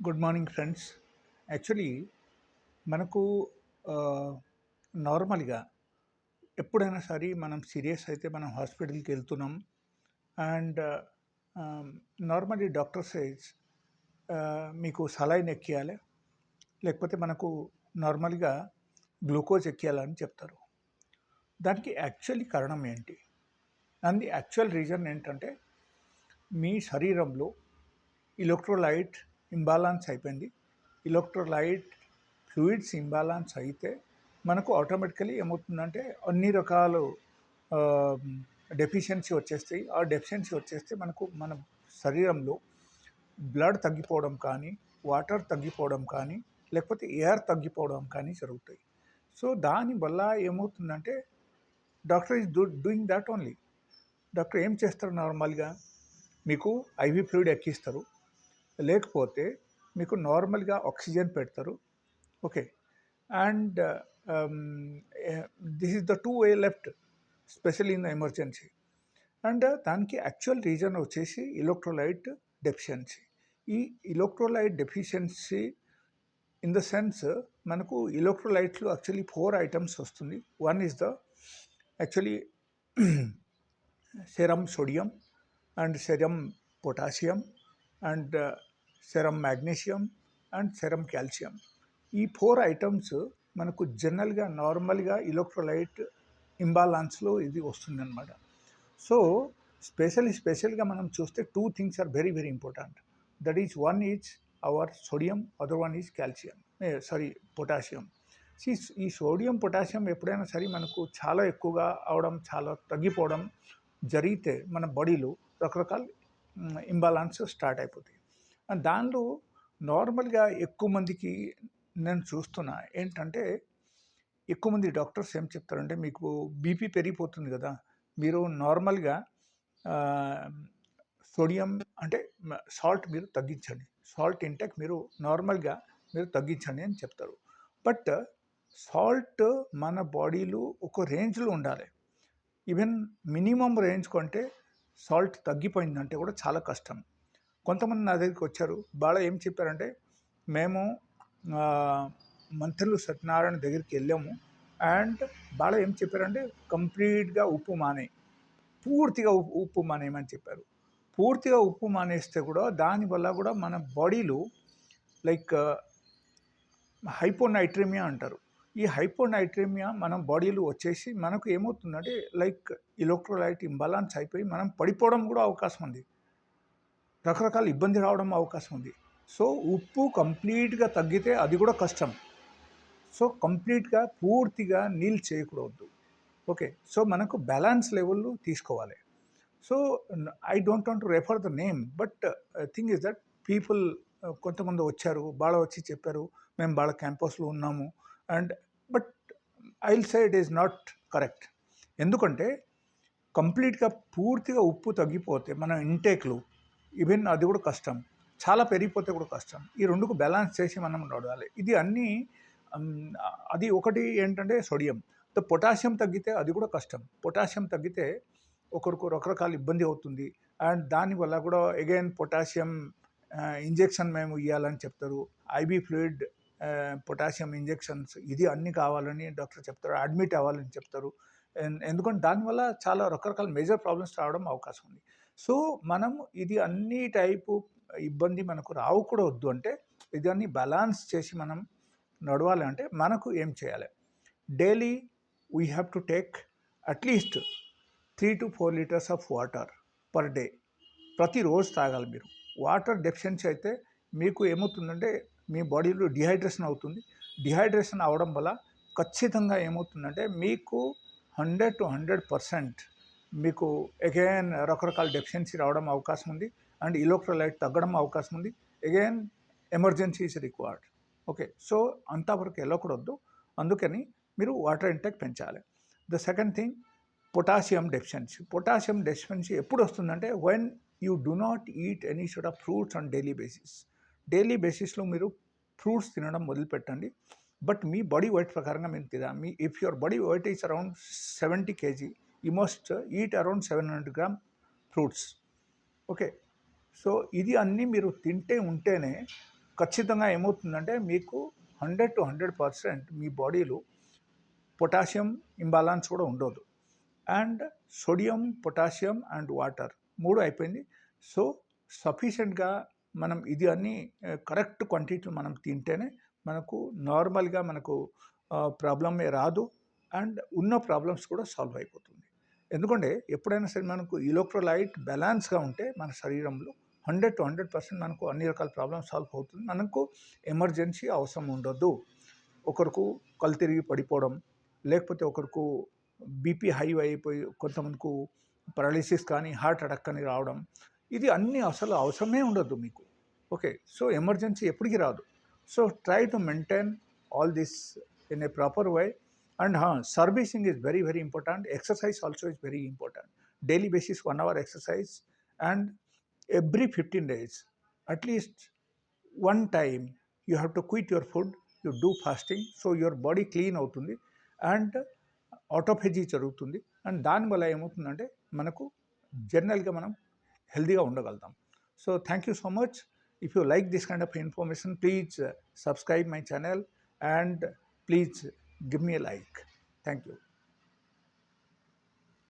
Good morning friends. Actually మనకు నార్మల్గా ఎప్పుడైనా సరే మనం సీరియస్ అయితే మనం హాస్పిటల్కి వెళ్తున్నాం. అండ్ నార్మల్లీ డాక్టర్ సైజ్ మీకు సలైన్ ఎక్కియాలి. లేకపోతే మనకు నార్మల్గా గ్లూకోజ్ ఎక్కియాలని చెప్తారు. దానికి యాక్చువల్లీ కారణం ఏంటి? దాని యాక్చువల్ రీజన్ ఏంటంటే మీ శరీరంలో ఎలక్ట్రోలైట్ ఇంబాలాన్స్ అయిపోయింది. ఎలక్ట్రోలైట్ ఫ్లూయిడ్స్ ఇంబాలాన్స్ అయితే మనకు ఆటోమేటికలీ ఏమవుతుందంటే అన్ని రకాలు డెఫిషియన్సీ వచ్చేస్తాయి. ఆ డెఫిషియన్సీ వచ్చేస్తే మనకు మన శరీరంలో బ్లడ్ తగ్గిపోవడం కానీ వాటర్ తగ్గిపోవడం కానీ లేకపోతే ఎయిర్ తగ్గిపోవడం కానీ జరుగుతాయి. సో దానివల్ల ఏమవుతుందంటే doctor is do doing that only. Doctor ఏం చేస్తారు నార్మల్గా? మీకు ఐవీ ఫ్లూయిడ్ ఎక్కిస్తారు. లేకపోతే మీకు నార్మల్గా ఆక్సిజన్ పెడతారు. Okay. And this is the two way left special in the emergency and దానికి యాక్చువల్ రీజన్ వచ్చేసి ఎలక్ట్రోలైట్ డెఫిషియన్సీ ఈ electrolyte deficiency in the sense మనకు ఎలక్ట్రోలైట్లు యాక్చువల్లీ ఫోర్ ఐటమ్స్ వస్తుంది. One is the actually serum sodium and serum potassium and uh, serum magnesium and serum calcium. ఈ four items మనకు జనరల్గా నార్మల్గా ఎలక్ట్రోలైట్ ఇంబాలాన్స్లో ఇది వస్తుందన్నమాట. సో స్పెషల్లీ స్పెషల్గా మనం చూస్తే two things are very very important. That is one is our sodium other one is calcium sorry potassium. ఈ సోడియం పొటాషియం ఎప్పుడైనా సరే మనకు చాలా ఎక్కువగా అవడం చాలా తగ్గిపోవడం జరిగితే మన బాడీలో రకరకాల ఇంబాలాన్స్ స్టార్ట్ అయిపోతాయి. దానిలో నార్మల్గా ఎక్కువ మందికి నేను చూస్తున్నా ఏంటంటే ఎక్కువ మంది డాక్టర్స్ ఏం చెప్తారంటే మీకు బీపీ పెరిగిపోతుంది కదా మీరు నార్మల్గా సోడియం అంటే సాల్ట్ మీరు తగ్గించండి. సాల్ట్ ఇంటెక్ మీరు నార్మల్గా మీరు తగ్గించండి అని చెప్తారు. బట్ సాల్ట్ మన బాడీలో ఒక రేంజ్లో ఉండాలి. ఈవెన్ మినిమం రేంజ్ కంటే సాల్ట్ తగ్గిపోయిందంటే కూడా చాలా కష్టం. కొంతమంది నా దగ్గరికి వచ్చారు బాగా ఏం చెప్పారంటే మేము మంత్రులు సత్యనారాయణ దగ్గరికి వెళ్ళాము అండ్ బాగా ఏం చెప్పారంటే కంప్లీట్గా ఉప్పు మానే పూర్తిగా ఉప్పు మానేయమని చెప్పారు. పూర్తిగా ఉప్పు మానేస్తే కూడా దానివల్ల కూడా మన బాడీలో లైక్ హైపోనైట్రేమియా అంటారు. ఈ హైపోనైట్రేమియా మనం బాడీలో వచ్చేసి మనకు ఏమవుతుందంటే లైక్ ఇలక్ట్రోలైట్ ఇంబాలాన్స్ అయిపోయి మనం పడిపోవడం కూడా అవకాశం ఉంది. రకరకాల ఇబ్బంది రావడం అవకాశం ఉంది. సో ఉప్పు కంప్లీట్గా తగ్గితే అది కూడా కష్టం. సో కంప్లీట్గా పూర్తిగా నీళ్ళు చేయకూడదు. ఓకే సో మనకు బ్యాలెన్స్ లెవెల్ తీసుకోవాలి. So I don't want to refer the name but thing is that people కొంతమంది వచ్చారు బాగా వచ్చి చెప్పారు మేము బాగా క్యాంపస్లో ఉన్నాము and I'll side is not correct ఎందుకంటే కంప్లీట్గా పూర్తిగా ఉప్పు తగ్గిపోతే మన ఇంటేక్లు ఈవెన్ అది కూడా కష్టం. చాలా పెరిగిపోతే కూడా కష్టం. ఈ రెండుకు బ్యాలెన్స్ చేసి మనం నడవాలి. ఇది అన్నీ అది ఒకటి ఏంటంటే సోడియం పొటాషియం తగ్గితే అది కూడా కష్టం. పొటాషియం తగ్గితే ఒకరికి రకరకాల ఇబ్బంది అవుతుంది. అండ్ దానివల్ల కూడా అగైన్ పొటాషియం ఇంజెక్షన్ మేము ఇవ్వాలని చెప్తారు. ఐబీ ఫ్లూయిడ్ పొటాషియం ఇంజెక్షన్స్ ఇది అన్ని కావాలని డాక్టర్ చెప్తారు అడ్మిట్ అవ్వాలని చెప్తారు. ఎందుకంటే దానివల్ల చాలా రకరకాల మేజర్ ప్రాబ్లమ్స్ రావడం అవకాశం ఉంది. సో మనం ఇది అన్ని టైపు ఇబ్బంది మనకు రావకూడదు అంటే ఇదన్నీ బ్యాలన్స్ చేసి మనం నడవాలి అంటే మనకు ఏం చేయాలి? Daily we have to take at least three to four litres of water per day. ప్రతిరోజు తాగాలి మీరు. వాటర్ డెఫిషియన్సీ అయితే మీకు ఏమవుతుందంటే మీ బాడీలో డిహైడ్రేషన్ అవుతుంది. డిహైడ్రేషన్ అవడం వల్ల ఖచ్చితంగా ఏమవుతుందంటే మీకు హండ్రెడ్ టు హండ్రెడ్ పర్సెంట్ మీకు అగైన్ రకరకాల డెఫిషియన్సీ రావడం అవకాశం ఉంది. అండ్ ఇలోక్ట్రోలైట్ తగ్గడం అవకాశం ఉంది. Again emergency is required. Okay. So అంతవరకు వెళ్ళకూడదు అందుకని మీరు వాటర్ ఇంటెక్ పెంచాలి. The second thing potassium deficiency. Potassium deficiency ఎప్పుడు వస్తుందంటే when you do not eat any should of fruits on daily basis daily బేసిస్లో మీరు ఫ్రూట్స్ తినడం మొదలుపెట్టండి. బట్ మీ బాడీ వెయిట్ ప్రకారంగా మీరు తిన మీ if your body weight is around seventy KG you must eat around seven hundred gram fruits. Okay. So ఇది అన్నీ మీరు తింటే ఉంటేనే ఖచ్చితంగా ఏమవుతుందంటే మీకు హండ్రెడ్ టు హండ్రెడ్ పర్సెంట్ మీ బాడీలో పొటాషియం ఇంబాలాన్స్ కూడా ఉండదు. And sodium potassium and water మూడు అయిపోయింది. సో సఫిషియెంట్గా మనం ఇది అన్ని కరెక్ట్ క్వాంటిటీ మనం తింటేనే మనకు నార్మల్గా మనకు ప్రాబ్లమే రాదు అండ్ ఉన్న ప్రాబ్లమ్స్ కూడా సాల్వ్ అయిపోతుంది. ఎందుకంటే ఎప్పుడైనా సరే మనకు ఇలెక్ట్రోలైట్ బ్యాలెన్స్గా ఉంటే మన శరీరంలో హండ్రెడ్ టు హండ్రెడ్ పర్సెంట్ మనకు అన్ని రకాల ప్రాబ్లమ్స్ సాల్వ్ అవుతుంది. మనకు ఎమర్జెన్సీ అవసరం ఉండదు. ఒకరికి కళ్ళు తిరిగి పడిపోవడం లేకపోతే ఒకరికి బీపీ హై అయిపోయి కొంతమందికి పారాలిసిస్ కానీ హార్ట్ అటాక్ కానీ రావడం ఇది అన్ని అసలు అవసరమే ఉండదు మీకు. ఓకే సో ఎమర్జెన్సీ ఎప్పటికీ రాదు. So try to maintain all this in a proper way. And servicing is very very important. Exercise also is very important. Daily basis one hour exercise and every fifteen days at least one time you have to quit your food you do fasting so your body clean అవుతుంది and autophagy జరుగుతుంది. And దానివల్ల ఏమవుతుందంటే మనకు జనరల్గా మనం హెల్దీగా ఉండగలుగుతాం. So thank you so much if you like this kind of information please subscribe my channel and please give me like thank you